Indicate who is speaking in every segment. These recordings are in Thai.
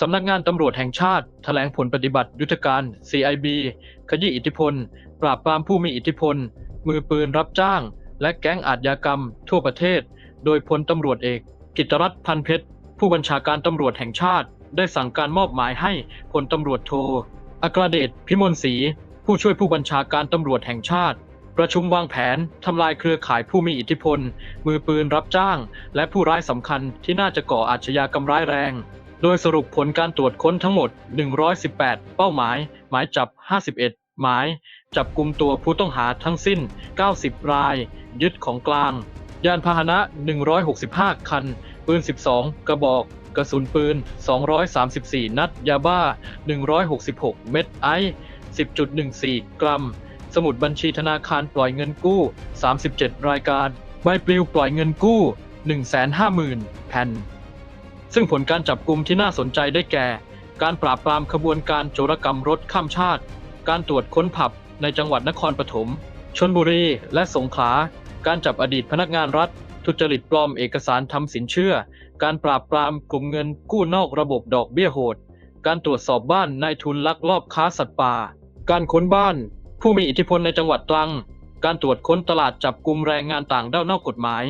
Speaker 1: สำนักงานตำรวจแห่งชาติแถลงผลปฏิบัติยุทธการ CIB ขยี้อิทธิพล ปราบปรามผู้มีอิทธิพล มือปืนรับจ้าง และแก๊งอาชญากรรม ทั่วประเทศ โดยพลตำรวจเอก กิตรัตน์พันเพชร ผู้บัญชาการตำรวจแห่งชาติ ได้สั่งการมอบหมายให้พลตำรวจโทอัครเดชพิมลศรีผู้ช่วยผู้บัญชาการตำรวจแห่งชาติ ประชุมวางแผนทำลายเครือข่ายผู้มีอิทธิพล มือปืนรับจ้าง และผู้ร้ายสำคัญที่น่าจะก่ออาชญากรรมร้ายแรง โดยสรุปผลการตรวจค้นทั้งหมด 118 เป้าหมาย หมายจับ 51 หมาย จับกลุ่มตัวผู้ต้องหาทั้งสิ้น 90 ราย ยึดของกลาง ยานพาหนะ 165 คัน ปืน 12 กระบอก กระสุนปืน 234 นัด ยาบ้า 166 เม็ดไอซ์10.14 กรัม สมุดบัญชีธนาคารปล่อยเงินกู้ 37 รายการ ใบปลิวปล่อยเงินกู้ 150,000 แผ่น ซึ่งผลการจับกลุ่มที่น่าสนใจได้แก่ การปราบปรามขบวนการโจรกรรมรถข้ามชาติ การตรวจค้นผับในจังหวัดนครปฐมชนบุรี และสงขลา การจับอดีตพนักงานรัฐ ทุจริตปลอมเอกสารทำสินเชื่อ การปราบปรามกลุ่มเงินกู้นอกระบบดอกเบี้ยโหด การตรวจสอบบ้านนายทุนลักลอบค้าสัตว์ป่า การค้นบ้าน ผู้มีอิทธิพลในจังหวัดตรัง การตรวจค้นตลาดจับกลุ่มแรงงานต่างด้าวนอกกฎหมาย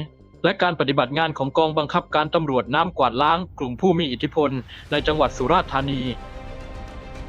Speaker 1: และการปฏิบัติงานของกองบังคับการตำรวจน้ำกวาดล้างกลุ่มผู้มีอิทธิพลในจังหวัดสุราษฎร์ธานี